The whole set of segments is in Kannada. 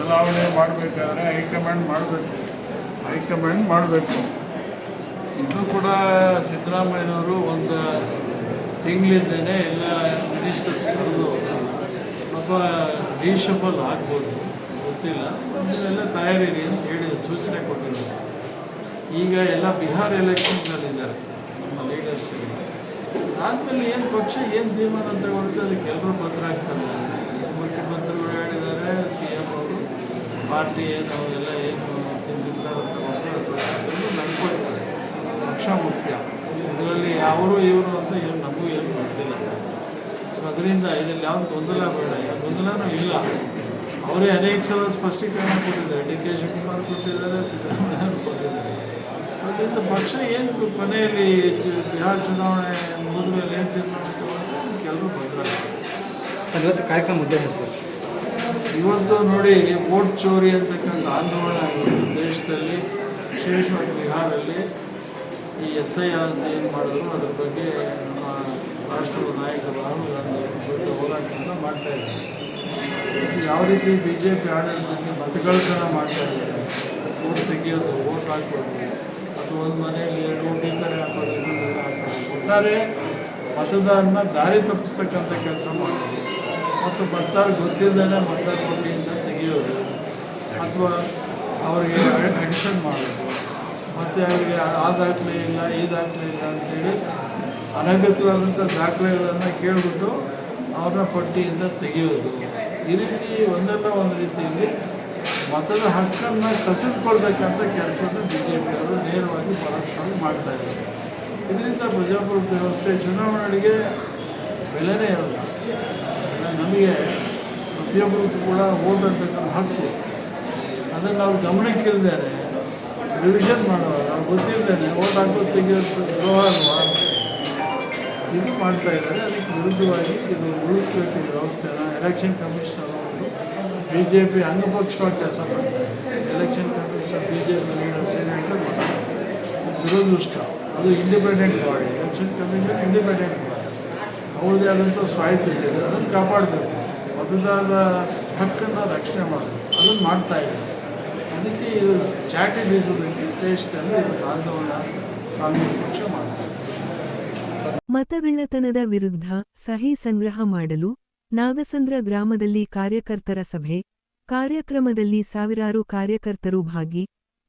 ಬದಲಾವಣೆ ಮಾಡಬೇಕಾದ್ರೆ ಹೈಕಮಾಂಡ್ ಮಾಡಬೇಕು. ಹೈಕಮಾಂಡ್ ಮಾಡಬೇಕು. ಇದು ಕೂಡ ಸಿದ್ದರಾಮಯ್ಯನವರು ಒಂದು ತಿಂಗಳಿಂದನೇ ಎಲ್ಲ ಮಿನಿಸ್ಟರ್ಸ್ ಕರೆದು ಒಬ್ಬ ರೀಶಬಲ್ ಆಗ್ಬೋದು. ಗೊತ್ತಿಲ್ಲ. ಅದನ್ನೆಲ್ಲ ತಯಾರಿರಿ ಅಂತ ಹೇಳಿ ಸೂಚನೆ ಕೊಟ್ಟಿದ್ದಾರೆ. ಈಗ ಎಲ್ಲ ಬಿಹಾರ್ ಎಲೆಕ್ಷನ್ಗಳಿದ್ದಾರೆ ನಮ್ಮ ಲೀಡರ್ಸ್ಗೆ ಆದಮೇಲೆ ಏನು ಪಕ್ಷ, ಏನು ತೀರ್ಮಾನ ತಗೊಳುತ್ತೆ ಅದಕ್ಕೆ ಎಲ್ಲರೂ ಬದ್ಧರಾಗ್ತಾರೆ ಮುಖ್ಯಮಂತ್ರಿಗಳು ಹೇಳಿದ್ದಾರೆ ಸಿ ಎಂ ಅವರು ಪಾರ್ಟಿ ಏನು ಎಲ್ಲ ಏನು ನಡ್ಕೊಳ್ತಾರೆ ಪಕ್ಷ ಮುಖ್ಯ ಇದರಲ್ಲಿ ಅವರು ಇವರು ಅಂತ ಏನು ನಮಗೂ ಏನು ಗೊತ್ತಿಲ್ಲ. ಸೊ ಅದರಿಂದ ಇದರಲ್ಲಿ ಯಾವ್ದು ಗೊಂದಲ ಬೇಡ. ಯಾವ ಗೊಂದಲನೂ ಇಲ್ಲ. ಅವರೇ ಅನೇಕ ಸಲ ಸ್ಪಷ್ಟೀಕರಣ ಕೊಟ್ಟಿದ್ದಾರೆ. ಡಿ ಕೆ ಶಿವಕುಮಾರ್ ಕೊಟ್ಟಿದ್ದಾರೆ ಸಿದ್ದರಾಮಯ್ಯ ಕೊಟ್ಟಿದ್ದಾರೆ. ಸೊ ಅದರಿಂದ ಪಕ್ಷ ಏನು ಕೊನೆಯಲ್ಲಿ ಬಿಹಾರ್ ಚುನಾವಣೆ ಮುಗಿದ ಮೇಲೆ ಏನು ತೀರ್ಮಾನ ಕೆಲವರು ಬದಲಾಗ್ತಾರೆ ಸರ್ ಇವತ್ತು ಕಾರ್ಯಕ್ರಮ ಉದ್ದೇಶ ಸರ್ ಇವತ್ತು ನೋಡಿ ಓಟ್ ಚೋರಿ ಅಂತಕ್ಕಂಥ ಆಂದೋಲನ ದೇಶದಲ್ಲಿ, ವಿಶೇಷವಾಗಿ ಬಿಹಾರಲ್ಲಿ. ಈ ಎಸ್ ಐ ಆರ್ ಏನು ಮಾಡಿದ್ರು, ಅದ್ರ ಬಗ್ಗೆ ನಮ್ಮ ರಾಷ್ಟ್ರದ ನಾಯಕ ರಾಹುಲ್ ಗಾಂಧಿ ಅವರು ಹೋರಾಟವನ್ನು ಮಾಡ್ತಾ ಇದ್ದಾರೆ. ಯಾವ ರೀತಿ ಬಿ ಜೆ ಪಿ ಆಡಳಿತಕ್ಕೆ ಮತಗಳನ್ನ ಮಾಡ್ತಾ ಇದ್ದಾರೆ ಓಟ್ ತೆಗೆಯೋದು ಓಟ್ ಹಾಕೋದು, ಅಥವಾ ಒಂದು ಮನೆಯಲ್ಲಿ ಎರಡು ಓಟ್ ಈ ಹಾಕೋದು ಹಾಕೋದು. ಒಟ್ಟಾರೆ ಮತದಾರನ ದಾರಿ ತಪ್ಪಿಸ್ತಕ್ಕಂಥ ಕೆಲಸ ಮಾಡೋದು ಮತ್ತು ಮತದಾರ ಗೊತ್ತಿಲ್ಲದೇ ಮತದಾರ ಪಟ್ಟಿಯಿಂದ ತೆಗೆಯೋದು. ಅಥವಾ ಅವರಿಗೆ ಅಡ್ಮಿಷನ್ ಮಾಡೋದು. ಮತ್ತು ಅವರಿಗೆ ಆ ದಾಖಲೆ ಇಲ್ಲ, ಈ ದಾಖಲೆ ಇಲ್ಲ ಅಂತೇಳಿ ಅನಗತ್ಯವಾದಂಥ ದಾಖಲೆಗಳನ್ನು ಕೇಳಿಬಿಟ್ಟು ಅವ್ರನ್ನ ಪಟ್ಟಿಯಿಂದ ತೆಗೆಯೋದು. ಈ ರೀತಿ ಒಂದಲ್ಲ ಒಂದು ರೀತಿಯಲ್ಲಿ ಮತದ ಹಕ್ಕನ್ನು ಕಸಿದುಕೊಳ್ಬೇಕಂತ ಕೆಲಸವನ್ನು ಬಿ ಜೆ ಪಿಯವರು ನೇರವಾಗಿ ಬಳಸ್ಕೊಂಡು ಮಾಡ್ತಾ ಇದ್ದಾರೆ. ಇದರಿಂದ ಪ್ರಜಾಪ್ರಭುತ್ವ ವ್ಯವಸ್ಥೆ ಚುನಾವಣೆಗೆ ಬೆಲೆನೇ ಇರಲ್ಲ ನಮಗೆ ಪ್ರತಿಯೊಬ್ಬರು ಕೂಡ ಓಟ್ ಅಂತಕ್ಕಂಥ ಹಕ್ಕು. ಅದನ್ನು ನಾವು ಗಮನಕ್ಕಿಲ್ದೇನೆ ರಿವಿಷನ್ ಮಾಡುವಾಗ ನಾವು ಗೊತ್ತಿಲ್ಲದೇನೆ ಓಟ್ ಹಾಕೋದು ತೆಗೆಯೋದು ಅಲ್ವಾ ಇದು ಮಾಡ್ತಾ ಇದ್ದಾರೆ. ಅದಕ್ಕೆ ವಿರುದ್ಧವಾಗಿ ಇದು ಉಳಿಸ್ಬೇಕು ಈ ವ್ಯವಸ್ಥೆನ ಎಲೆಕ್ಷನ್ ಕಮಿಷನ್ ಅವರು ಬಿ ಜೆ ಪಿ ಅಂಗಪಕ್ಷವಾಗಿ ಕೆಲಸ ಮಾಡ್ತಾರೆ. Election commission B J P ಹೇಳ್ತಾರೆ ದುರದೃಷ್ಟ. ಅದು independent body election commission independent body ಅವ್ರದ್ದೇ ಆದಂಥ ಸ್ವಾಯತ್ತ ಇದೆ. ಅದನ್ನು ಕಾಪಾಡಬೇಕು. ಮತದಾರರ ಹಕ್ಕನ್ನು ರಕ್ಷಣೆ ಮಾಡಬೇಕು. ಅದನ್ನು ಮಾಡ್ತಾ ಇದ್ದಾರೆ ಅದಕ್ಕೆ ಇದು ಚಾಟಿ ಬೀಸೋದಕ್ಕೆ ದೇಶದಲ್ಲಿ ಆಂದೋಲನ ಕಾಂಗ್ರೆಸ್ ಪಕ್ಷ ಮಾಡ್ತಾರೆ ಮತಗಳ್ಳತನದ ವಿರುದ್ಧ ಸಹಿ ಸಂಗ್ರಹ ಮಾಡಲು ನಾಗಸಂದ್ರ ಗ್ರಾಮದಲ್ಲಿ ಕಾರ್ಯಕರ್ತರ ಸಭೆ, ಕಾರ್ಯಕ್ರಮದಲ್ಲಿ ಸಾವಿರಾರು ಕಾರ್ಯಕರ್ತರು ಭಾಗಿ,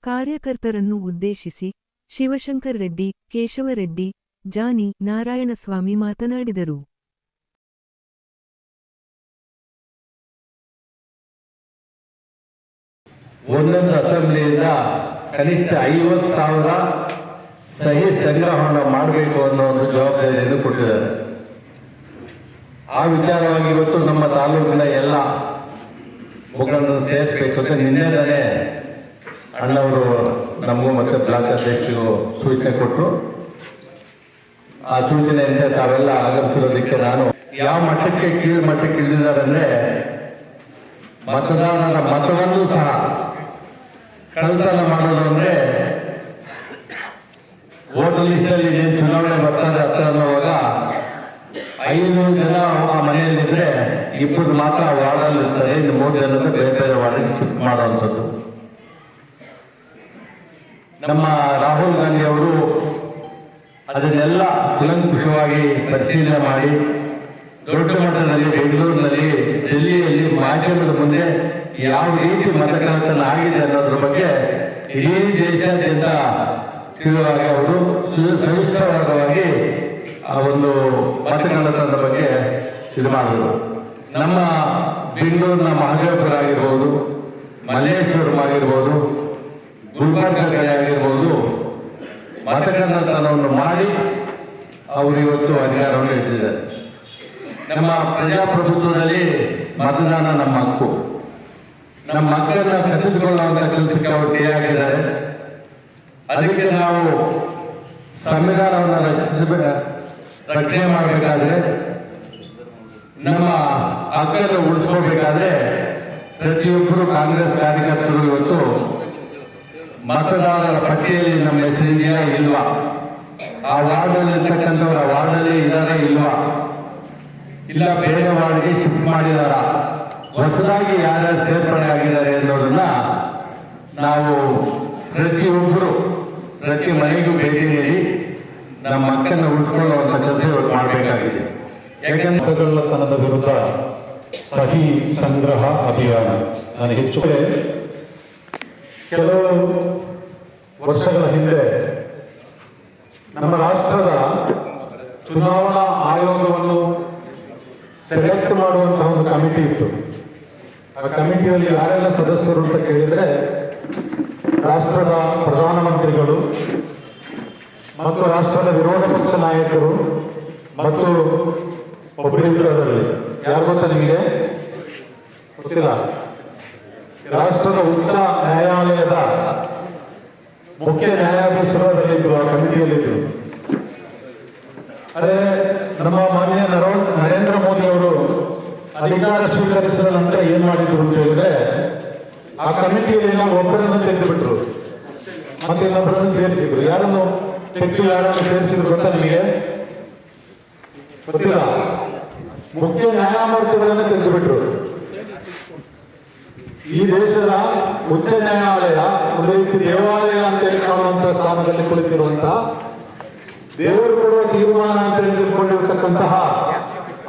ಕಾರ್ಯಕರ್ತರನ್ನು ಉದ್ದೇಶಿಸಿ ಶಿವಶಂಕರ್ ರೆಡ್ಡಿ ಕೇಶವರೆಡ್ಡಿ ಜಾನಿ ನಾರಾಯಣಸ್ವಾಮಿ ಮಾತನಾಡಿದರು. ಒಂದೊಂದು ಅಸೆಂಬ್ಲಿಯಿಂದ ಕನಿಷ್ಠ ಐವತ್ತು ಸಾವಿರ ಸಹಿ ಸಂಗ್ರಹಣ ಮಾಡಬೇಕು ಅನ್ನೋ ಒಂದು ಜವಾಬ್ದಾರಿಯನ್ನು ಕೊಟ್ಟಿದ್ದಾರೆ. ಆ ವಿಚಾರವಾಗಿ ಇವತ್ತು ನಮ್ಮ ತಾಲೂಕಿನ ಎಲ್ಲ ಮುಖಂಡರನ್ನು ಸೇರಿಸಬೇಕು ಅಂತ ನಿನ್ನೆನೇ ಅಣ್ಣವರು ನಮಗೂ ಮತ್ತೆ ಬ್ಲಾಕ್ ಅಧ್ಯಕ್ಷರಿಗೂ ಸೂಚನೆ ಕೊಟ್ಟು ಆ ಸೂಚನೆಯಂತೆ ತಾವೆಲ್ಲ ಆಗಮಿಸಿರೋದಕ್ಕೆ ನಾನು ಯಾವ ಮಟ್ಟಕ್ಕೆ ಕೀಳು ಮಟ್ಟಕ್ಕೆ ಇಳಿದಿದ್ದಾರೆ ಅಂದ್ರೆ ಮತದಾರರ ಮತವನ್ನು ಸಹ ಕಳ್ತನ ಮಾಡೋದು ಅಂದ್ರೆ ವೋಟರ್ ಲಿಸ್ಟ್ ಅಲ್ಲಿ ಇನ್ನೇನು ಚುನಾವಣೆ ಬರ್ತಾರೆ ಹತ್ರ ಅನ್ನುವಾಗ ಐನೂರು ಜನ ಆ ಮನೆಯಲ್ಲಿದ್ರೆ ಇಬ್ಬರು ಮಾತ್ರ ಆ ವಾರ್ಡಲ್ಲಿ ಇರ್ತಾರೆ. ಇನ್ನು ಮೂರು ಜನಕ್ಕೆ ಬೇರೆ ಬೇರೆ ವಾರ್ಡಿಗೆ ಶಿಫ್ಟ್ ಮಾಡುವಂಥದ್ದು. ನಮ್ಮ ರಾಹುಲ್ ಗಾಂಧಿ ಅವರು ಅದನ್ನೆಲ್ಲ ಕುಲಂಕುಷವಾಗಿ ಪರಿಶೀಲನೆ ಮಾಡಿ ದೊಡ್ಡ ಮಟ್ಟದಲ್ಲಿ ಬೆಂಗಳೂರಿನಲ್ಲಿ ಡೆಲ್ಲಿಯಲ್ಲಿ ಮಾಧ್ಯಮದ ಮುಂದೆ ಯಾವ ರೀತಿ ಮತಕಳತನ ಆಗಿದೆ ಅನ್ನೋದ್ರ ಬಗ್ಗೆ ಇಡೀ ದೇಶಾದ್ಯಂತ ತಿಳಿಯುವಾಗ ಅವರು ಸವಿಸ್ತರವಾಗಿ ಆ ಒಂದು ಮತಕಳತನದ ಬಗ್ಗೆ ಇದು ಮಾಡಿದರು. ನಮ್ಮ ಬೆಂಗಳೂರಿನ ಮಹದೇವಪುರ ಆಗಿರ್ಬೋದು ಮಲ್ಲೇಶ್ವರಂ ಆಗಿರ್ಬೋದು ಗುಲ್ಬರ್ಗ ಕಡೆ ಆಗಿರ್ಬೋದು ಮತಕಳ್ಳತನವನ್ನು ಮಾಡಿ ಅವರು ಇವತ್ತು ಅಧಿಕಾರವನ್ನು ಇಟ್ಟಿದ್ದಾರೆ ನಮ್ಮ ಪ್ರಜಾಪ್ರಭುತ್ವದಲ್ಲಿ ಮತದಾನ ನಮ್ಮ ಹಕ್ಕು. ನಮ್ಮ ಹಕ್ಕನ್ನು ಕಸಿದುಕೊಳ್ಳುವಂತ ಕೆಲಸಕ್ಕೆ ಅವರು ಕೈ ಹಾಕಿದ್ದಾರೆ ಅದಕ್ಕೆ ನಾವು ಸಂವಿಧಾನವನ್ನು ರಚಿಸಬೇಕ ರಕ್ಷಣೆ ಮಾಡಬೇಕಾದ್ರೆ, ನಮ್ಮ ಹಕ್ಕನ್ನು ಉಳಿಸ್ಕೋಬೇಕಾದ್ರೆ ಪ್ರತಿಯೊಬ್ಬರು ಕಾಂಗ್ರೆಸ್ ಕಾರ್ಯಕರ್ತರು ಇವತ್ತು ಮತದಾರರ ಪಟ್ಟಿಯಲ್ಲಿ ನಮ್ಮ ಹೆಸರಿದೆಯಾ ಇಲ್ವಾ? ಆ ವಾರ್ಡಲ್ಲಿ ಇರ್ತಕ್ಕಂಥವ್ರ ವಾರ್ಡಲ್ಲಿ ಇದಾರೆ ಇಲ್ವಾ? ಇಲ್ಲ ಬೇರೆ ವಾರ್ಡ್ಗೆ ಶಿಫ್ಟ್ ಮಾಡಿದಾರ? ಹೊಸದಾಗಿ ಯಾರ್ಯಾರು ಸೇರ್ಪಡೆ ಆಗಿದ್ದಾರೆ ಅನ್ನೋದನ್ನ ನಾವು ಪ್ರತಿಯೊಬ್ಬರು, ಪ್ರತಿ ಮನೆಗೂ ಭೇಟಿ ನೀಡಿ ನಮ್ಮ ಮಕ್ಕಳನ್ನ ಉಳಿಸ್ಕೊಳ್ಳುವಂತ ಕೆಲಸ ಇವತ್ತು ಮಾಡಬೇಕಾಗಿದೆ. ಯಾಕಂದ್ರೆ ವಿರುದ್ಧ ಸಹಿ ಸಂಗ್ರಹ ಅಭಿಯಾನ. ನಾನು ಹೆಚ್ಚು ಕೆಲವು ವರ್ಷಗಳ ಹಿಂದೆ ನಮ್ಮ ರಾಷ್ಟ್ರದ ಚುನಾವಣಾ ಆಯೋಗವನ್ನು ಸೆಲೆಕ್ಟ್ ಮಾಡುವಂತಹ ಒಂದು ಕಮಿಟಿ ಇತ್ತು. ಆ ಕಮಿಟಿಯಲ್ಲಿ ಯಾರೆಲ್ಲ ಸದಸ್ಯರು ಅಂತ ಕೇಳಿದ್ರೆ ರಾಷ್ಟ್ರದ ಪ್ರಧಾನಮಂತ್ರಿಗಳು ಮತ್ತು ರಾಷ್ಟ್ರದ ವಿರೋಧ ಪಕ್ಷ ನಾಯಕರು ಮತ್ತು ಒಬ್ಬರಿದ್ರು ಅದರಲ್ಲಿ. ಯಾರು ಗೊತ್ತಾ ನಿಮಗೆ? ಗೊತ್ತಿಲ್ಲ. ರಾಷ್ಟ್ರದ ಉಚ್ಚ ನ್ಯಾಯಾಲಯದ ಮುಖ್ಯ ನ್ಯಾಯಾಧೀಶರು ಅದರಲ್ಲಿದ್ರು ಆ ಕಮಿಟಿಯಲ್ಲಿದ್ರು ಅರೆ, ನಮ್ಮ ಮಾನ್ಯ ನರೋ, ನರೇಂದ್ರ ಮೋದಿ ಅವರು ಅಧಿಕಾರ ಸ್ವೀಕರಿಸಿದ ನಂತರ ಏನ್ ಮಾಡಿದ್ರು ಅಂತ ಹೇಳಿದ್ರೆ, ಆ ಕಮಿಟಿಯಲ್ಲಿ ನಾವು ಒಬ್ಬರನ್ನು ತೆಗೆದು ಬಿಟ್ರು ಮತ್ತೆ ಇನ್ನೊಬ್ಬರನ್ನು ಸೇರಿಸಿದ್ರು. ಯಾರನ್ನು ತೆಗೆದು ಯಾರನ್ನು ಸೇರಿಸಿದ್ರು ಅಂತ ನಿಮಗೆ? ಗೊತ್ತಿಲ್ಲ. ಮುಖ್ಯ ನ್ಯಾಯಮೂರ್ತಿಗಳನ್ನು ತೆಗೆದು ಬಿಟ್ರು ಈ ದೇಶದ ಉಚ್ಚ ನ್ಯಾಯಾಲಯ, ಒಂದು ರೀತಿ ದೇವಾಲಯ ಅಂತ ಹೇಳಿ ಕಾಣುವಂತಹ ಸ್ಥಾನದಲ್ಲಿ ಕುಳಿತಿರುವಂತಹ ದೇವರು ಕೊಡುವ ತೀರ್ಮಾನ ಅಂತ ಹೇಳಿ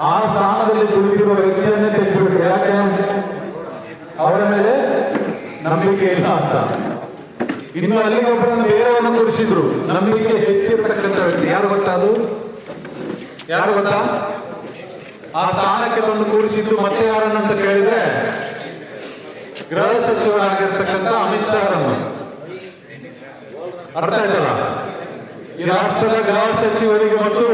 ಆ ಸ್ಥಾನದಲ್ಲಿ ಕುಳಿತಿರುವ ವ್ಯಕ್ತಿಯನ್ನೇ ತೆಗೆದುಬಿಟ್ರು. ಯಾಕೆ? ಅವರ ಮೇಲೆ ನಂಬಿಕೆ ಇಲ್ಲ ಅಂತ. ಇನ್ನು ಅಲ್ಲಿ ಒಬ್ಬರನ್ನು ಬೇರೆಯವರನ್ನು ಕುರಿಸಿದ್ರು. ನಂಬಿಕೆ ಹೆಚ್ಚಿರತಕ್ಕಂಥ ವ್ಯಕ್ತಿ. ಯಾರು ಗೊತ್ತಾ ಅದು? ಯಾರು ಗೊತ್ತಾ? ಆ ಸ್ಥಾನಕ್ಕೆ ತಂದು ಕೂರಿಸಿದ್ದು ಮತ್ತೆ ಯಾರನ್ನಂತ ಕೇಳಿದ್ರೆ ಗೃಹ ಸಚಿವರಾಗಿರ್ತಕ್ಕಂಥ ಅಮಿತ್ ಶಾ ಅವರನ್ನು ಅರ್ಥ ಆಯ್ತಲ್ಲ? ಈ ರಾಷ್ಟ್ರದ ಗೃಹ ಸಚಿವರಿಗೆ ಮತ್ತು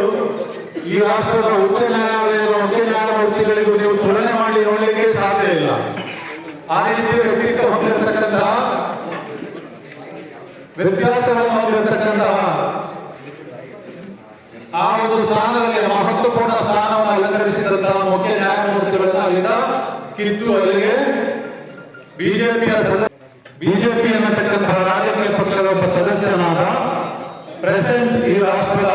ಈ ರಾಷ್ಟ್ರದ ಉಚ್ಚ ನ್ಯಾಯಾಲಯದ ಮುಖ್ಯ ನ್ಯಾಯಮೂರ್ತಿಗಳಿಗೂ ನೀವು ತುಲನೆ ಮಾಡಿ ನೋಡಲಿಕ್ಕೆ ಸಾಧ್ಯ ಇಲ್ಲ. ಆ ರೀತಿ ವ್ಯಕ್ತಿತ್ವ ಹೊಂದಿರತಕ್ಕಂತಹ ವ್ಯತ್ಯಾಸಗಳನ್ನು ಹೊಂದಿರತಕ್ಕಂತಹ ಆ ಒಂದು ಸ್ಥಾನದಲ್ಲಿ ಮಹತ್ವಪೂರ್ಣ ಸ್ಥಾನವನ್ನು ಅಲಂಕರಿಸಿದಂತಹ ಮುಖ್ಯ ನ್ಯಾಯಮೂರ್ತಿಗಳನ್ನು ಅಲ್ಲಿಂದ ಕಿತ್ತು ಅಲ್ಲಿಗೆ ಬಿಜೆಪಿಯ ಬಿಜೆಪಿ ಅನ್ನತಕ್ಕಂತಹ ರಾಜಕೀಯ ಪಕ್ಷದ ಒಬ್ಬ ಸದಸ್ಯನಾದ ಪ್ರೆಸೆಂಟ್ ಈ ರಾಷ್ಟ್ರದ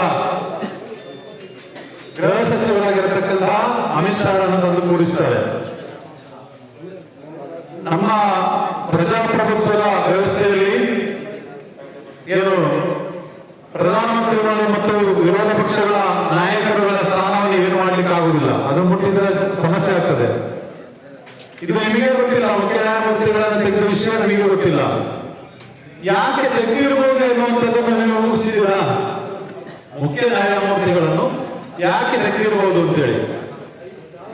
ಗೃಹ ಸಚಿವರಾಗಿರತಕ್ಕಂತಹ ಅಮಿತ್ ಶಾ ಅವರನ್ನು ತಂದು ಕೂಡಿಸ್ತಾರೆ. ನಮ್ಮ ಪ್ರಜಾಪ್ರಭುತ್ವದ ವ್ಯವಸ್ಥೆಯಲ್ಲಿ ಏನು ಪ್ರಧಾನಮಂತ್ರಿಗಳು ಮತ್ತು ವಿರೋಧ ಪಕ್ಷಗಳ ನಾಯಕರುಗಳ ಸ್ಥಾನವನ್ನು ಏನು ಮಾಡ್ಲಿಕ್ಕೆ ಆಗುದಿಲ್ಲ ಅದು ಮುಟ್ಟಿದ್ರೆ ಸಮಸ್ಯೆ ಆಗ್ತದೆ. ಇದು ನಿಮಗೆ ಗೊತ್ತಿಲ್ಲ ಮುಖ್ಯ ನ್ಯಾಯಮೂರ್ತಿಗಳನ್ನು ತೆಗೆದ ವಿಷಯ ನಿಮಗೆ ಗೊತ್ತಿಲ್ಲ. ಯಾಕೆ ತೆಗೆದಿರಬಹುದು ಎನ್ನುವಂಥದ್ದನ್ನು ನೀವು ಊಹಿಸಿದ್ದೀರಾ? ಮುಖ್ಯ ನ್ಯಾಯಮೂರ್ತಿಗಳನ್ನು ಯಾಕೆ ತೆಗೆದಿರಬಹುದು ಅಂತೇಳಿ.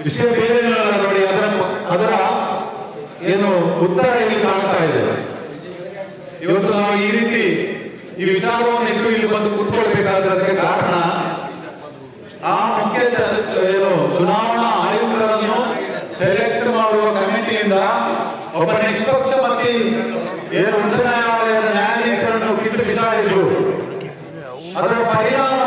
ವಿಷಯ ಬೇರೆ ನೋಡಿ, ಅದರ ಅದರ ಏನು ಉತ್ತರ ಇಲ್ಲಿ ಕಾಣ್ತಾ ಇದೆ. ಇವತ್ತು ನಾವು ಈ ರೀತಿ ಈ ವಿಚಾರವನ್ನು ಇಟ್ಟು ಇಲ್ಲಿ ಬಂದು ಕೂತ್ಕೊಳ್ಬೇಕಾದ್ರೆ ಅದಕ್ಕೆ ಕಾರಣ ಆ ಮುಖ್ಯ ಏನು ಚುನಾವಣಾ ಒಬ್ಬ ನಿಷ್ಪಕ್ಷಪಾತಿ ಏನು ಉಚ್ಚ ನ್ಯಾಯಾಲಯದ ನ್ಯಾಯಾಧೀಶರನ್ನು ಕಿತ್ತು ಬಿಸಾಡಿದ್ರು ಅದರ ಪರಿಣಾಮ